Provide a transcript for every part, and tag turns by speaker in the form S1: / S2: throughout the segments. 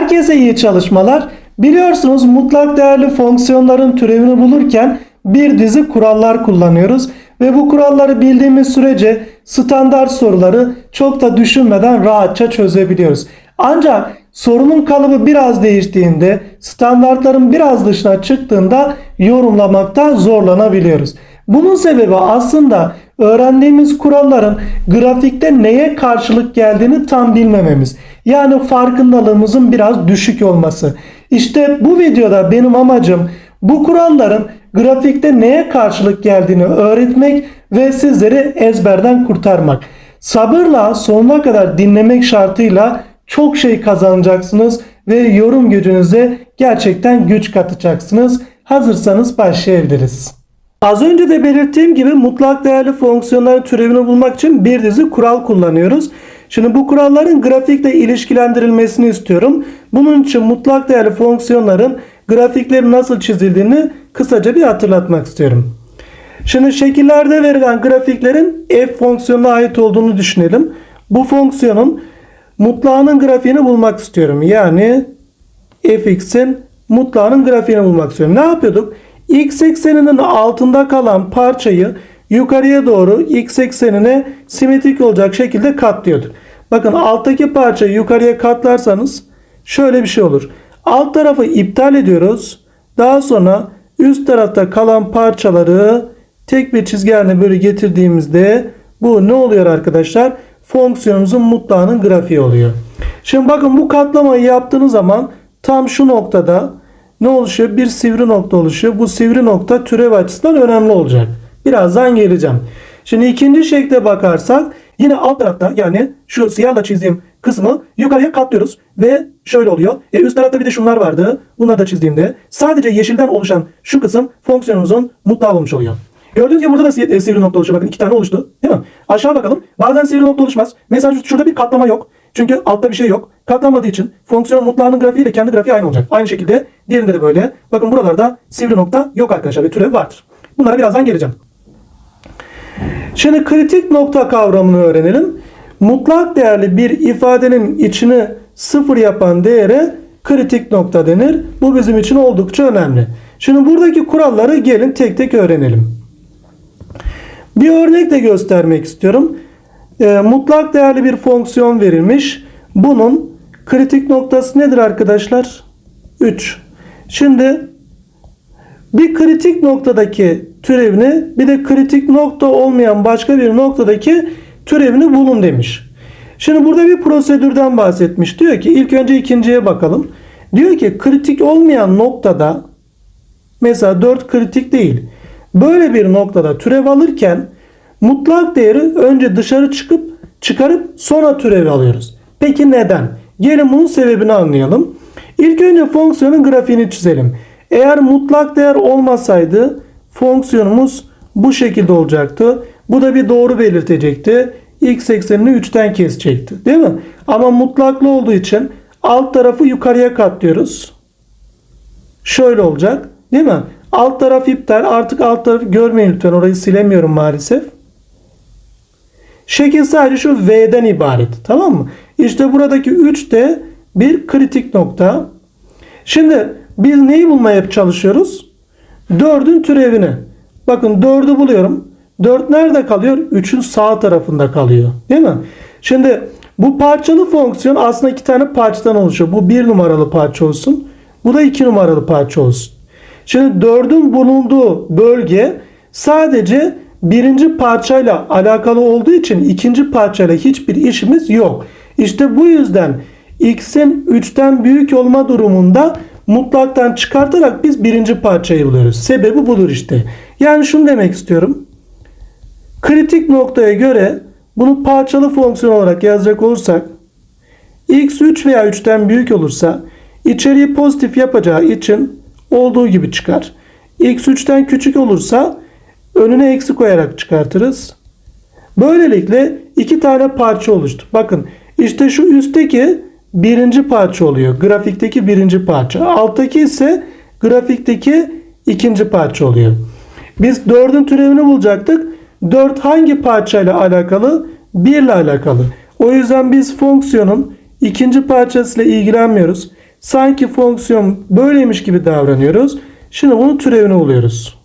S1: Herkese iyi çalışmalar. Biliyorsunuz mutlak değerli fonksiyonların türevini bulurken bir dizi kurallar kullanıyoruz. Ve bu kuralları bildiğimiz sürece standart soruları çok da düşünmeden rahatça çözebiliyoruz. Ancak sorunun kalıbı biraz değiştiğinde, standartların biraz dışına çıktığında yorumlamakta zorlanabiliyoruz. Bunun sebebi aslında öğrendiğimiz kuralların grafikte neye karşılık geldiğini tam bilmememiz. Yani farkındalığımızın biraz düşük olması. İşte bu videoda benim amacım bu kuralların grafikte neye karşılık geldiğini öğretmek ve sizleri ezberden kurtarmak. Sabırla sonuna kadar dinlemek şartıyla çok şey kazanacaksınız ve yorum gücünüze gerçekten güç katacaksınız. Hazırsanız başlayabiliriz. Az önce de belirttiğim gibi mutlak değerli fonksiyonların türevini bulmak için bir dizi kural kullanıyoruz. Şimdi bu kuralların grafikle ilişkilendirilmesini istiyorum. Bunun için mutlak değerli fonksiyonların grafikleri nasıl çizildiğini kısaca bir hatırlatmak istiyorum. Şimdi şekillerde verilen grafiklerin f fonksiyonuna ait olduğunu düşünelim. Bu fonksiyonun mutlağının grafiğini bulmak istiyorum. Yani fx'in mutlağının grafiğini bulmak istiyorum. Ne yapıyorduk? X ekseninin altında kalan parçayı yukarıya doğru x eksenine simetrik olacak şekilde katlıyorduk. Bakın alttaki parçayı yukarıya katlarsanız şöyle bir şey olur. Alt tarafı iptal ediyoruz. Daha sonra üst tarafta kalan parçaları tek bir çizgi haline böyle getirdiğimizde bu ne oluyor arkadaşlar? Fonksiyonumuzun mutlağının grafiği oluyor. Şimdi bakın bu katlamayı yaptığınız zaman tam şu noktada ne oluşuyor? Bir sivri nokta oluşuyor. Bu sivri nokta türev açısından önemli olacak. Birazdan geleceğim. Şimdi ikinci şekle bakarsak yine alt tarafta yani şu siyahla çizdiğim kısmı yukarıya katlıyoruz ve şöyle oluyor. E üst tarafta bir de şunlar vardı. Bunları da çizdiğimde sadece yeşilden oluşan şu kısım fonksiyonumuzun mutlağı olmuş oluyor. Gördüğünüz gibi burada da e, sivri nokta oluşuyor. Bakın iki tane oluştu. Değil mi? Aşağı bakalım. Bazen sivri nokta oluşmaz. Mesela şu- şurada bir katlama yok. Çünkü altta bir şey yok. Katlanmadığı için fonksiyonun mutlağının grafiği ile kendi grafiği aynı olacak. Aynı şekilde diğerinde de böyle. Bakın buralarda sivri nokta yok arkadaşlar ve türev vardır. Bunlara birazdan geleceğim. Şimdi kritik nokta kavramını öğrenelim. Mutlak değerli bir ifadenin içini sıfır yapan değere kritik nokta denir. Bu bizim için oldukça önemli. Şimdi buradaki kuralları gelin tek tek öğrenelim. Bir örnek de göstermek istiyorum. Ee, mutlak değerli bir fonksiyon verilmiş. Bunun kritik noktası nedir arkadaşlar? 3. Şimdi bir kritik noktadaki türevini bir de kritik nokta olmayan başka bir noktadaki türevini bulun demiş. Şimdi burada bir prosedürden bahsetmiş. Diyor ki ilk önce ikinciye bakalım. Diyor ki kritik olmayan noktada mesela 4 kritik değil. Böyle bir noktada türev alırken mutlak değeri önce dışarı çıkıp çıkarıp sonra türevi alıyoruz. Peki neden? Gelin bunun sebebini anlayalım. İlk önce fonksiyonun grafiğini çizelim. Eğer mutlak değer olmasaydı fonksiyonumuz bu şekilde olacaktı. Bu da bir doğru belirtecekti. X eksenini 3'ten kesecekti. Değil mi? Ama mutlaklı olduğu için alt tarafı yukarıya katlıyoruz. Şöyle olacak. Değil mi? Alt taraf iptal. Artık alt tarafı görmeyin lütfen. Orayı silemiyorum maalesef. Şekil sadece şu V'den ibaret. Tamam mı? İşte buradaki 3 de bir kritik nokta. Şimdi biz neyi bulmaya çalışıyoruz? 4'ün türevini. Bakın 4'ü buluyorum. 4 nerede kalıyor? 3'ün sağ tarafında kalıyor. Değil mi? Şimdi bu parçalı fonksiyon aslında iki tane parçadan oluşuyor. Bu bir numaralı parça olsun. Bu da iki numaralı parça olsun. Şimdi 4'ün bulunduğu bölge sadece birinci parçayla alakalı olduğu için ikinci parçayla hiçbir işimiz yok. İşte bu yüzden x'in 3'ten büyük olma durumunda mutlaktan çıkartarak biz birinci parçayı buluyoruz. Sebebi budur işte. Yani şunu demek istiyorum. Kritik noktaya göre bunu parçalı fonksiyon olarak yazacak olursak x 3 veya 3'ten büyük olursa içeriği pozitif yapacağı için olduğu gibi çıkar. x 3'ten küçük olursa önüne eksi koyarak çıkartırız. Böylelikle iki tane parça oluştu. Bakın işte şu üstteki birinci parça oluyor. Grafikteki birinci parça. Alttaki ise grafikteki ikinci parça oluyor. Biz 4'ün türevini bulacaktık. 4 hangi parçayla alakalı? 1 ile alakalı. O yüzden biz fonksiyonun ikinci parçasıyla ilgilenmiyoruz. Sanki fonksiyon böyleymiş gibi davranıyoruz. Şimdi bunun türevini buluyoruz.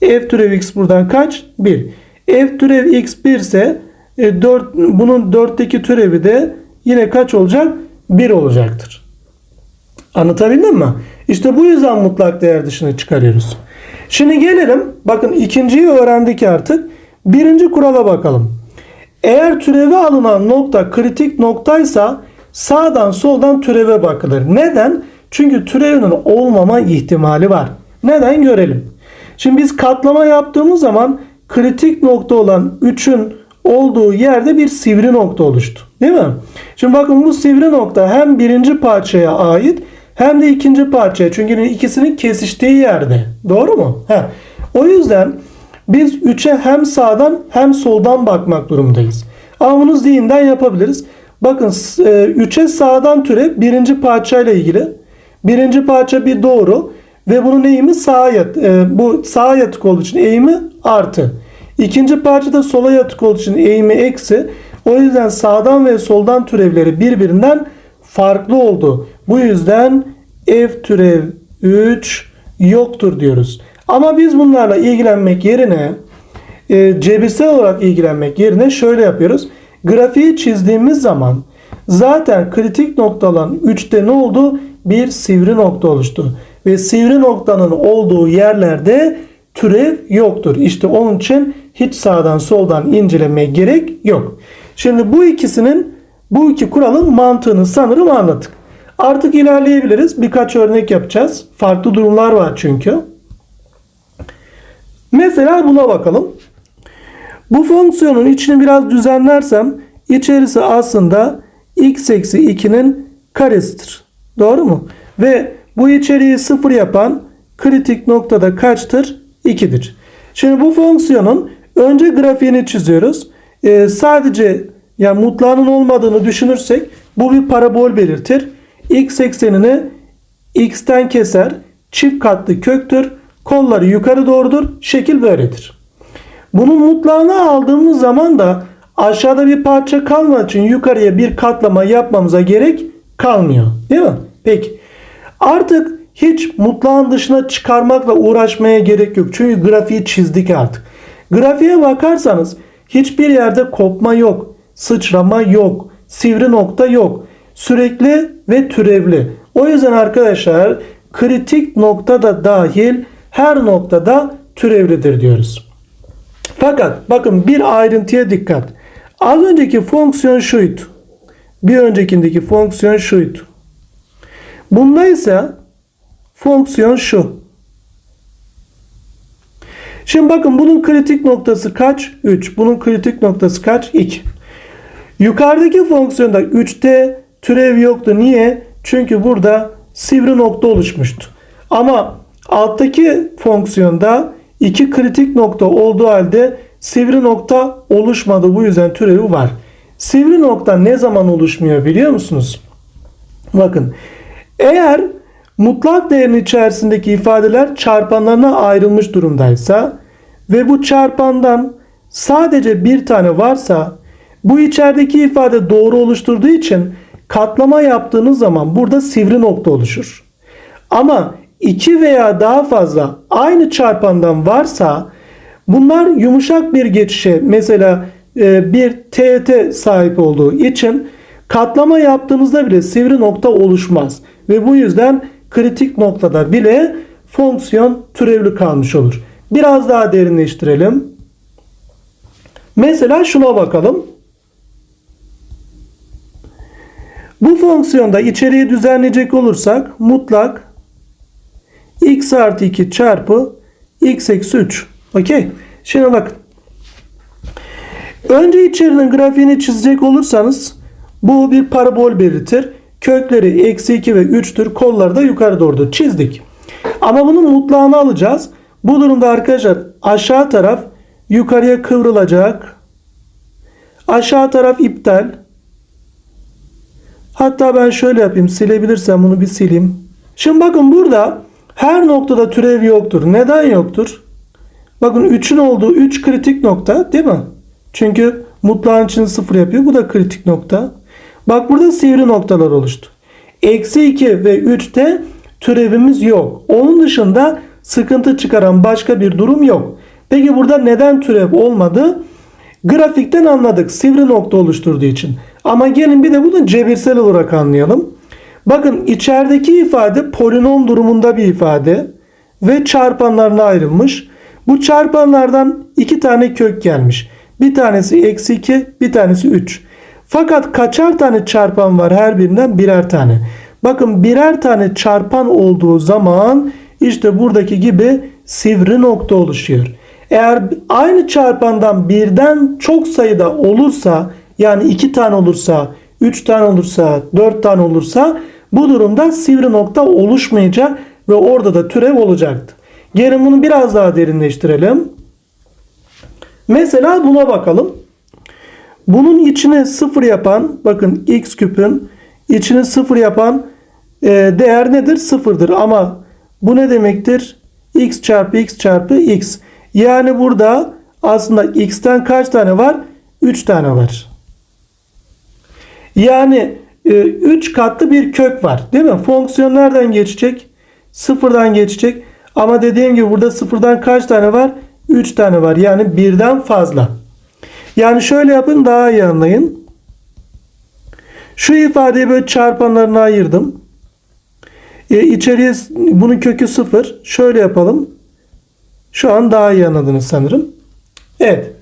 S1: f türev x buradan kaç? 1. f türev x 1 ise e, 4, bunun 4'teki türevi de yine kaç olacak? 1 olacaktır. Anlatabildim mi? İşte bu yüzden mutlak değer dışına çıkarıyoruz. Şimdi gelelim. Bakın ikinciyi öğrendik artık. Birinci kurala bakalım. Eğer türeve alınan nokta kritik noktaysa sağdan soldan türeve bakılır. Neden? Çünkü türevinin olmama ihtimali var. Neden görelim. Şimdi biz katlama yaptığımız zaman kritik nokta olan 3'ün olduğu yerde bir sivri nokta oluştu. Değil mi? Şimdi bakın bu sivri nokta hem birinci parçaya ait hem de ikinci parçaya. Çünkü ikisinin kesiştiği yerde. Doğru mu? He. O yüzden biz 3'e hem sağdan hem soldan bakmak durumdayız. Ama bunu zihinden yapabiliriz. Bakın 3'e sağdan türev birinci parçayla ilgili. Birinci parça bir doğru ve bunun eğimi sağa yat, e, bu sağa yatık olduğu için eğimi artı. İkinci parça da sola yatık olduğu için eğimi eksi. O yüzden sağdan ve soldan türevleri birbirinden farklı oldu. Bu yüzden f türev 3 yoktur diyoruz. Ama biz bunlarla ilgilenmek yerine e, cebirsel olarak ilgilenmek yerine şöyle yapıyoruz. Grafiği çizdiğimiz zaman zaten kritik nokta olan 3'te ne oldu? Bir sivri nokta oluştu. Ve sivri noktanın olduğu yerlerde türev yoktur. İşte onun için hiç sağdan soldan incelemeye gerek yok. Şimdi bu ikisinin bu iki kuralın mantığını sanırım anladık. Artık ilerleyebiliriz. Birkaç örnek yapacağız. Farklı durumlar var çünkü. Mesela buna bakalım. Bu fonksiyonun içini biraz düzenlersem içerisi aslında x eksi 2'nin karesidir. Doğru mu? Ve bu içeriği sıfır yapan kritik noktada kaçtır? 2'dir. Şimdi bu fonksiyonun önce grafiğini çiziyoruz. Ee, sadece yani mutlağının olmadığını düşünürsek bu bir parabol belirtir. X eksenini x'ten keser. Çift katlı köktür. Kolları yukarı doğrudur. Şekil böyledir. Bunun mutlağını aldığımız zaman da aşağıda bir parça kalmadığı için yukarıya bir katlama yapmamıza gerek kalmıyor. Değil mi? Peki. Artık hiç mutlağın dışına çıkarmakla uğraşmaya gerek yok. Çünkü grafiği çizdik artık. Grafiğe bakarsanız hiçbir yerde kopma yok. Sıçrama yok. Sivri nokta yok. Sürekli ve türevli. O yüzden arkadaşlar kritik nokta da dahil her noktada türevlidir diyoruz. Fakat bakın bir ayrıntıya dikkat. Az önceki fonksiyon şuydu. Bir öncekindeki fonksiyon şuydu. Bunda ise fonksiyon şu. Şimdi bakın bunun kritik noktası kaç? 3. Bunun kritik noktası kaç? 2. Yukarıdaki fonksiyonda 3'te türev yoktu. Niye? Çünkü burada sivri nokta oluşmuştu. Ama alttaki fonksiyonda iki kritik nokta olduğu halde sivri nokta oluşmadı. Bu yüzden türevi var. Sivri nokta ne zaman oluşmuyor biliyor musunuz? Bakın eğer mutlak değerin içerisindeki ifadeler çarpanlarına ayrılmış durumdaysa ve bu çarpandan sadece bir tane varsa bu içerideki ifade doğru oluşturduğu için katlama yaptığınız zaman burada sivri nokta oluşur. Ama iki veya daha fazla aynı çarpandan varsa bunlar yumuşak bir geçişe mesela e, bir teğet sahip olduğu için katlama yaptığınızda bile sivri nokta oluşmaz. Ve bu yüzden kritik noktada bile fonksiyon türevli kalmış olur. Biraz daha derinleştirelim. Mesela şuna bakalım. Bu fonksiyonda içeriği düzenleyecek olursak mutlak x artı 2 çarpı x eksi 3. Okey. Şimdi bakın. Önce içerinin grafiğini çizecek olursanız bu bir parabol belirtir. Kökleri eksi 2 ve 3'tür. Kolları da yukarı doğru çizdik. Ama bunun mutlağını alacağız. Bu durumda arkadaşlar aşağı taraf yukarıya kıvrılacak. Aşağı taraf iptal. Hatta ben şöyle yapayım. Silebilirsem bunu bir sileyim. Şimdi bakın burada her noktada türev yoktur. Neden yoktur? Bakın 3'ün olduğu 3 kritik nokta değil mi? Çünkü mutlağın içini sıfır yapıyor. Bu da kritik nokta. Bak burada sivri noktalar oluştu. Eksi 2 ve 3'te türevimiz yok. Onun dışında sıkıntı çıkaran başka bir durum yok. Peki burada neden türev olmadı? Grafikten anladık sivri nokta oluşturduğu için. Ama gelin bir de bunu cebirsel olarak anlayalım. Bakın içerideki ifade polinom durumunda bir ifade ve çarpanlarına ayrılmış. Bu çarpanlardan iki tane kök gelmiş. Bir tanesi eksi 2 bir tanesi 3. Fakat kaçar tane çarpan var her birinden birer tane. Bakın birer tane çarpan olduğu zaman işte buradaki gibi sivri nokta oluşuyor. Eğer aynı çarpandan birden çok sayıda olursa yani iki tane olursa, üç tane olursa, dört tane olursa bu durumda sivri nokta oluşmayacak ve orada da türev olacaktı. Gelin bunu biraz daha derinleştirelim. Mesela buna bakalım. Bunun içine sıfır yapan bakın x küpün içine sıfır yapan e, değer nedir? Sıfırdır ama bu ne demektir? x çarpı x çarpı x. Yani burada aslında x'ten kaç tane var? 3 tane var. Yani 3 e, katlı bir kök var. Değil mi? Fonksiyon nereden geçecek? Sıfırdan geçecek. Ama dediğim gibi burada sıfırdan kaç tane var? 3 tane var. Yani birden fazla. Yani şöyle yapın daha iyi anlayın. Şu ifadeyi böyle çarpanlarına ayırdım. E, içeriye bunun kökü sıfır. Şöyle yapalım. Şu an daha iyi anladınız sanırım. Evet.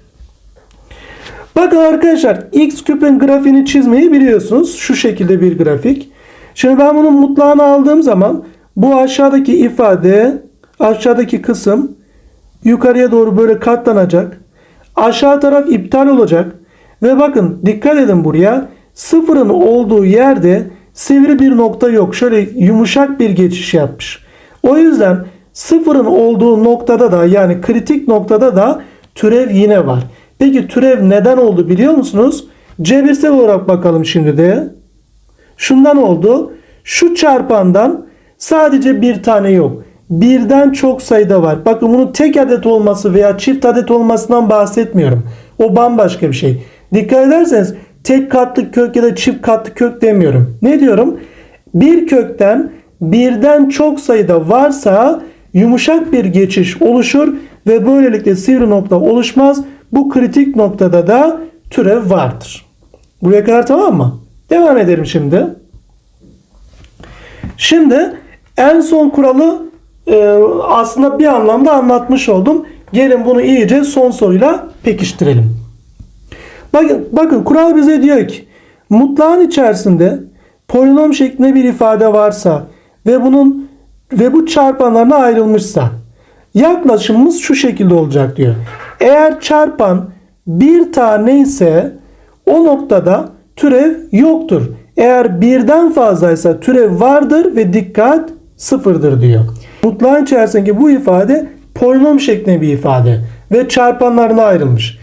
S1: Bakın arkadaşlar x küpün grafiğini çizmeyi biliyorsunuz. Şu şekilde bir grafik. Şimdi ben bunun mutlağını aldığım zaman bu aşağıdaki ifade aşağıdaki kısım yukarıya doğru böyle katlanacak. Aşağı taraf iptal olacak. Ve bakın dikkat edin buraya. Sıfırın olduğu yerde sivri bir nokta yok. Şöyle yumuşak bir geçiş yapmış. O yüzden sıfırın olduğu noktada da yani kritik noktada da türev yine var. Peki türev neden oldu biliyor musunuz? Cebirsel olarak bakalım şimdi de. Şundan oldu. Şu çarpandan sadece bir tane yok. Birden çok sayıda var. Bakın bunun tek adet olması veya çift adet olmasından bahsetmiyorum. O bambaşka bir şey. Dikkat ederseniz tek katlı kök ya da çift katlı kök demiyorum. Ne diyorum? Bir kökten birden çok sayıda varsa yumuşak bir geçiş oluşur ve böylelikle sivri nokta oluşmaz. Bu kritik noktada da türev vardır. Buraya kadar tamam mı? Devam edelim şimdi. Şimdi en son kuralı e, aslında bir anlamda anlatmış oldum. Gelin bunu iyice son soruyla pekiştirelim. Bakın, bakın kural bize diyor ki mutlağın içerisinde polinom şeklinde bir ifade varsa ve bunun ve bu çarpanlarına ayrılmışsa yaklaşımımız şu şekilde olacak diyor. Eğer çarpan bir tane ise o noktada türev yoktur. Eğer birden fazlaysa türev vardır ve dikkat sıfırdır diyor. Mutlağın içerisindeki bu ifade polinom şeklinde bir ifade ve çarpanlarına ayrılmış.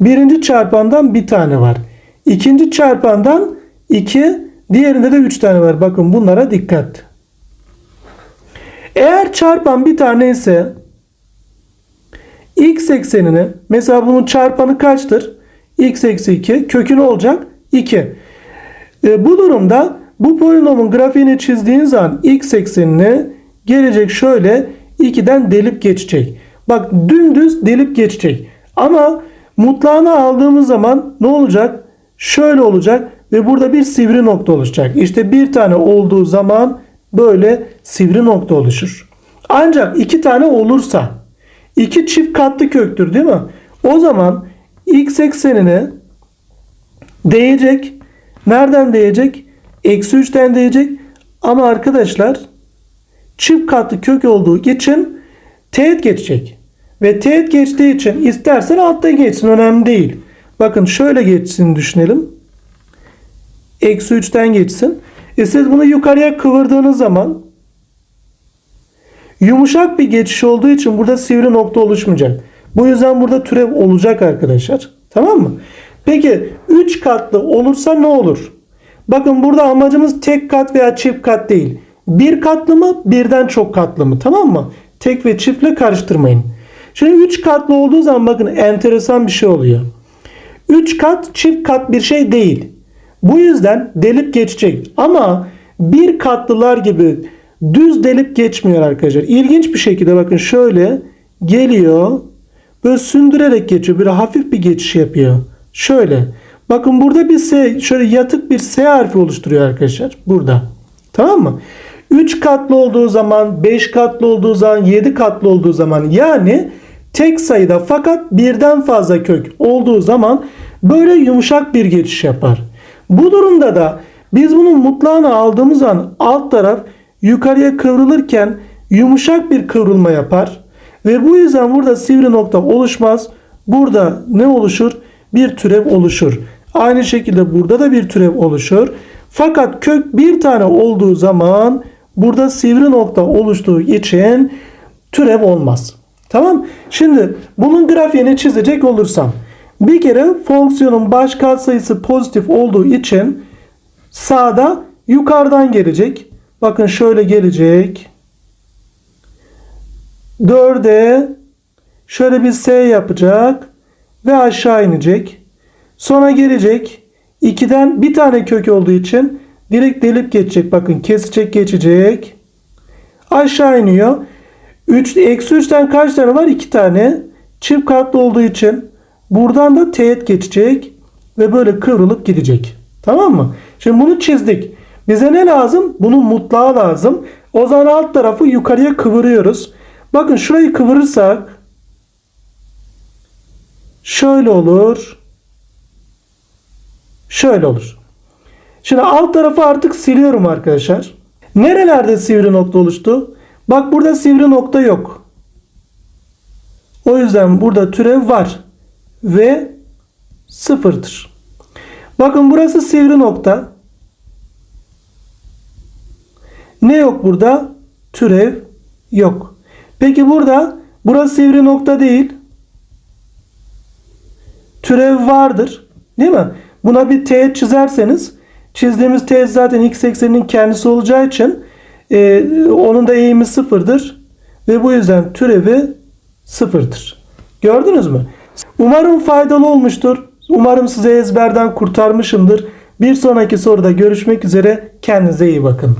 S1: Birinci çarpandan bir tane var. İkinci çarpandan iki, diğerinde de üç tane var. Bakın bunlara dikkat. Eğer çarpan bir tane ise x eksenini mesela bunun çarpanı kaçtır? x eksi 2 kökü ne olacak? 2. E, bu durumda bu polinomun grafiğini çizdiğin zaman x eksenini gelecek şöyle 2'den delip geçecek. Bak dümdüz delip geçecek. Ama mutlağını aldığımız zaman ne olacak? Şöyle olacak ve burada bir sivri nokta oluşacak. İşte bir tane olduğu zaman böyle sivri nokta oluşur. Ancak iki tane olursa iki çift katlı köktür değil mi? O zaman x eksenine değecek. Nereden değecek? Eksi 3'ten değecek. Ama arkadaşlar çift katlı kök olduğu için teğet geçecek. Ve teğet geçtiği için istersen altta geçsin önemli değil. Bakın şöyle geçsin düşünelim. Eksi 3'ten geçsin. E siz bunu yukarıya kıvırdığınız zaman yumuşak bir geçiş olduğu için burada sivri nokta oluşmayacak. Bu yüzden burada türev olacak arkadaşlar. Tamam mı? Peki 3 katlı olursa ne olur? Bakın burada amacımız tek kat veya çift kat değil. Bir katlı mı birden çok katlı mı tamam mı? Tek ve çiftle karıştırmayın. Şimdi 3 katlı olduğu zaman bakın enteresan bir şey oluyor. 3 kat çift kat bir şey değil. Bu yüzden delip geçecek. Ama bir katlılar gibi düz delip geçmiyor arkadaşlar. İlginç bir şekilde bakın şöyle geliyor. Böyle sündürerek geçiyor. Böyle hafif bir geçiş yapıyor. Şöyle. Bakın burada bir S, şöyle yatık bir S harfi oluşturuyor arkadaşlar. Burada. Tamam mı? 3 katlı olduğu zaman, 5 katlı olduğu zaman, 7 katlı olduğu zaman yani tek sayıda fakat birden fazla kök olduğu zaman böyle yumuşak bir geçiş yapar. Bu durumda da biz bunun mutlağını aldığımız an alt taraf yukarıya kıvrılırken yumuşak bir kıvrılma yapar. Ve bu yüzden burada sivri nokta oluşmaz. Burada ne oluşur? Bir türev oluşur. Aynı şekilde burada da bir türev oluşur. Fakat kök bir tane olduğu zaman burada sivri nokta oluştuğu için türev olmaz. Tamam. Şimdi bunun grafiğini çizecek olursam bir kere fonksiyonun baş katsayısı pozitif olduğu için sağda yukarıdan gelecek. Bakın şöyle gelecek. 4'e şöyle bir S yapacak ve aşağı inecek. Sonra gelecek. 2'den bir tane kök olduğu için direkt delip geçecek. Bakın kesecek geçecek. Aşağı iniyor. 3, eksi 3'ten kaç tane var? 2 tane. Çift katlı olduğu için buradan da teğet geçecek. Ve böyle kıvrılıp gidecek. Tamam mı? Şimdi bunu çizdik. Bize ne lazım? Bunun mutlağı lazım. O zaman alt tarafı yukarıya kıvırıyoruz. Bakın şurayı kıvırırsak şöyle olur. Şöyle olur. Şimdi alt tarafı artık siliyorum arkadaşlar. Nerelerde sivri nokta oluştu? Bak burada sivri nokta yok. O yüzden burada türev var. Ve sıfırdır. Bakın burası sivri nokta. Ne yok burada? Türev yok. Peki burada burası sivri nokta değil. Türev vardır. Değil mi? Buna bir teğet çizerseniz çizdiğimiz teğet zaten x ekseninin kendisi olacağı için e, onun da eğimi sıfırdır. Ve bu yüzden türevi sıfırdır. Gördünüz mü? Umarım faydalı olmuştur. Umarım size ezberden kurtarmışımdır. Bir sonraki soruda görüşmek üzere. Kendinize iyi bakın.